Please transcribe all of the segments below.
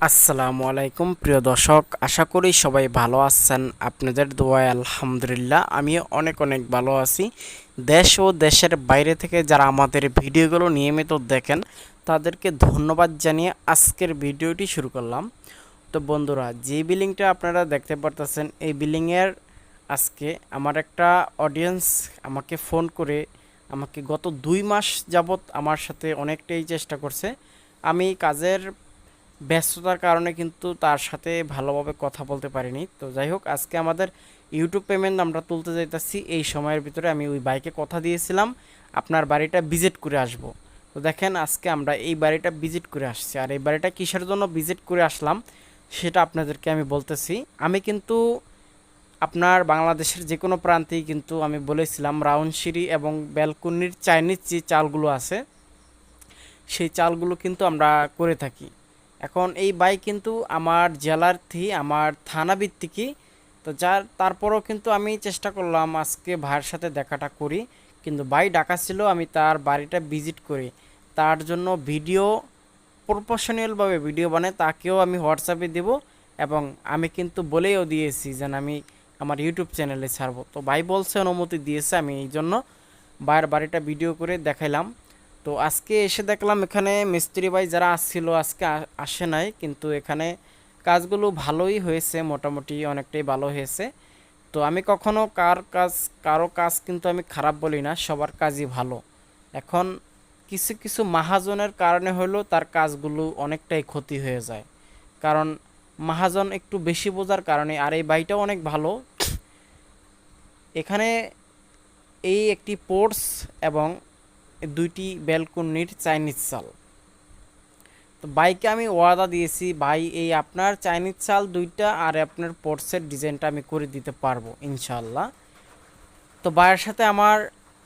আসসালামু আলাইকুম, প্রিয় দর্শক। আশা করি সবাই ভালো আছেন। আপনাদের দোয়ায় আলহামদুলিল্লাহ আমি অনেক অনেক ভালো আছি। দেশ ও দেশের বাইরে থেকে যারা আমাদের ভিডিওগুলো নিয়মিত দেখেন, তাদেরকে ধন্যবাদ জানিয়ে আজকের ভিডিওটি শুরু করলাম। তো বন্ধুরা, যে বিলিংটা আপনারা দেখতে পারতেছেন, এই বিলিংয়ের আজকে আমার একটা অডিয়েন্স আমাকে ফোন করে আমাকে গত দুই মাস যাবত আমার সাথে অনেকটাই চেষ্টা করছে। আমি কাজের ব্যস্ততার কারণে কিন্তু তার সাথে ভালোভাবে কথা বলতে পারিনি। তো যাই হোক, আজকে আমাদের ইউটিউব পেমেন্ট আমরা তুলতে যাইতেছি। এই সময়ের ভিতরে আমি ওই বাইকে কথা দিয়েছিলাম, আপনার বাড়িটা ভিজিট করে আসব। তো দেখেন, আজকে আমরা এই বাড়িটা ভিজিট করে আসছি। আর এই বাড়িটা কিসের জন্য ভিজিট করে আসলাম, সেটা আপনাদেরকে আমি বলতেছি। আমি কিন্তু আপনার বাংলাদেশের যে কোনো প্রান্তেই কিন্তু আমি বলেছিলাম রাউন্ডসিরি এবং ব্যালকনির চাইনিজ যে চালগুলো আছে, সেই চালগুলো কিন্তু আমরা করে থাকি। এখন এই বাইক কিন্তু আমার জেলার থি, আমার থানা ভিত্তিকই তো যার, তারপরও কিন্তু আমি চেষ্টা করলাম আজকে ভাইয়ের সাথে দেখাটা করি। কিন্তু ভাই ডাকা ছিল, আমি তার বাড়িটা ভিজিট করি। তার জন্য ভিডিও প্রফেশনালভাবে ভিডিও বানাই, তাকেও আমি হোয়াটসঅ্যাপে দেব এবং আমি কিন্তু বলেও দিয়েছি যেন আমি আমার ইউটিউব চ্যানেলে ছাড়বো। তো ভাই বলছে, অনুমতি দিয়েছে, আমি এই জন্য ভাইয়ের বাড়িটা ভিডিও করে দেখাইলাম। তো আজকে এসে দেখলাম এখানে মিস্ত্রি ভাই যারা আসছিল, আজকে আসে নাই, কিন্তু এখানে কাজগুলো ভালোই হয়েছে, মোটামুটি অনেকটাই ভালো হয়েছে। তো আমি কখনো কার কাজ, কারও কাজ কিন্তু আমি খারাপ বলি না, সবার কাজই ভালো। এখন কিছু কিছু মাহাজনের কারণে হলো তার কাজগুলো অনেকটাই ক্ষতি হয়ে যায়। কারণ মাহাজন একটু বেশি বোঝার কারণে, আর এই বাইটাও অনেক ভালো। এখানে এই একটি পোর্টস এবং দুইটি ব্যালকনির চাইনিজ চাল। তো বাইকে আমি ওয়াদা দিয়েছি, ভাই, এই আপনার চাইনিজ চাল দুইটা আর আপনার পোর্টসের ডিজাইনটা আমি করে দিতে পারব ইনশাল্লাহ তো ভাইয়ের সাথে আমার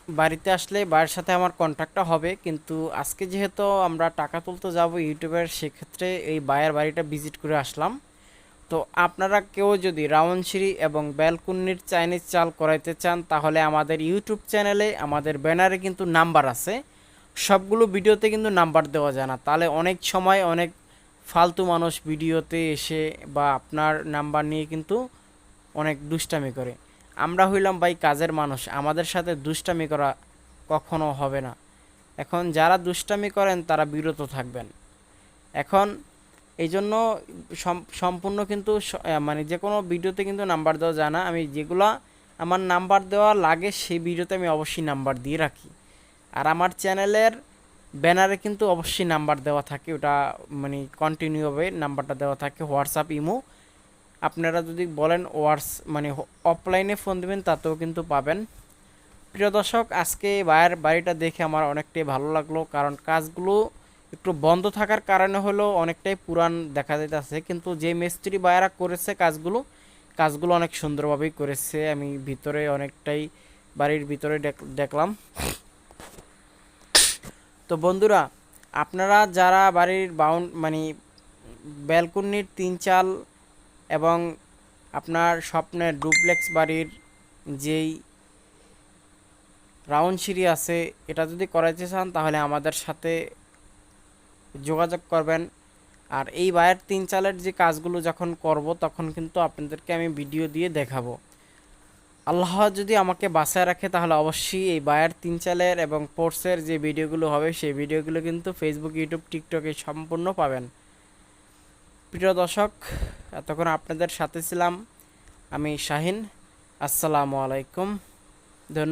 বাড়িতে আসলে, ভাইয়ের সাথে আমার কন্ট্যাক্টটা হবে, কিন্তু আজকে যেহেতু আমরা টাকা তুলতে যাব ইউটিউবের, সেক্ষেত্রে এই ভাইয়ের বাড়িটা ভিজিট করে আসলাম। তো আপনারা কেউ যদি রাউন্ডসিরি এবং ব্যালকনির চাইনিজ চাল করাইতে চান, তাহলে আমাদের ইউটিউব চ্যানেলে আমাদের ব্যানারে কিন্তু নাম্বার আছে। সবগুলো ভিডিওতে কিন্তু নাম্বার দেওয়া যায় না। তাহলে অনেক সময় অনেক ফালতু মানুষ ভিডিওতে এসে বা আপনার নাম্বার নিয়ে কিন্তু অনেক দুষ্টামি করে। আমরা হইলাম ভাই কাজের মানুষ, আমাদের সাথে দুষ্টামি করা কখনো হবে না। এখন যারা দুষ্টামি করেন, তারা বিরত থাকবেন। এখন এই জন্য সম্পূর্ণ কিন্তু মানে যে কোনো ভিডিওতে কিন্তু নাম্বার দেওয়া যায় না। আমি যেগুলা আমার নাম্বার দেওয়া লাগে সেই ভিডিওতে আমি অবশ্যই নাম্বার দিয়ে রাখি। আর আমার চ্যানেলের ব্যানারে কিন্তু অবশ্যই নাম্বার দেওয়া থাকে। ওটা মানে কন্টিনিউ হবে, নাম্বারটা দেওয়া থাকে, হোয়াটসঅ্যাপ, ইমো। আপনারা যদি বলেন ওয়াটস মানে অফলাইনে ফোন দেবেন, তাতেও কিন্তু পাবেন। প্রিয় দর্শক, আজকে বায়ের বাড়িটা দেখে আমার অনেকটাই ভালো লাগল। কারণ কাজগুলো একটু বন্ধ থাকার কারণে হলো অনেকটাই পুরান দেখা যাইতেছে। কিন্তু যে মিস্ত্রি ভাইয়েরা করেছে কাজগুলো কাজগুলো অনেক সুন্দরভাবেই করেছে। আমি ভিতরে অনেকটাই বাড়ির ভিতরে দেখ- দেখলাম। তো বন্ধুরা, আপনারা যারা বাড়ির বাউন্ড মানে ব্যালকনির তিন চাল এবং আপনার স্বপ্নের ডুপ্লেক্স বাড়ির যেই রাউন্ড সিঁড়ি আছে, এটা যদি করাইতে চান তাহলে আমাদের সাথে যোগাযোগ করবেন। আর এই বায়ের তিন চালের যে কাজগুলো যখন করব, তখন কিন্তু আপনাদেরকে আমি ভিডিও দিয়ে দেখাবো। আল্লাহ যদি আমাকে বাঁচায় রাখে, তাহলে অবশ্যই এই বায়ার তিন চালের এবং পোর্টসের যে ভিডিওগুলো হবে, সেই ভিডিওগুলো কিন্তু ফেসবুক ইউটিউব টিকটকে সম্পূর্ণ পাবেন। প্রিয় দর্শক, এতক্ষণ আপনাদের সাথে ছিলাম আমি শাহিন। আসসালামু আলাইকুম। ধন্যবাদ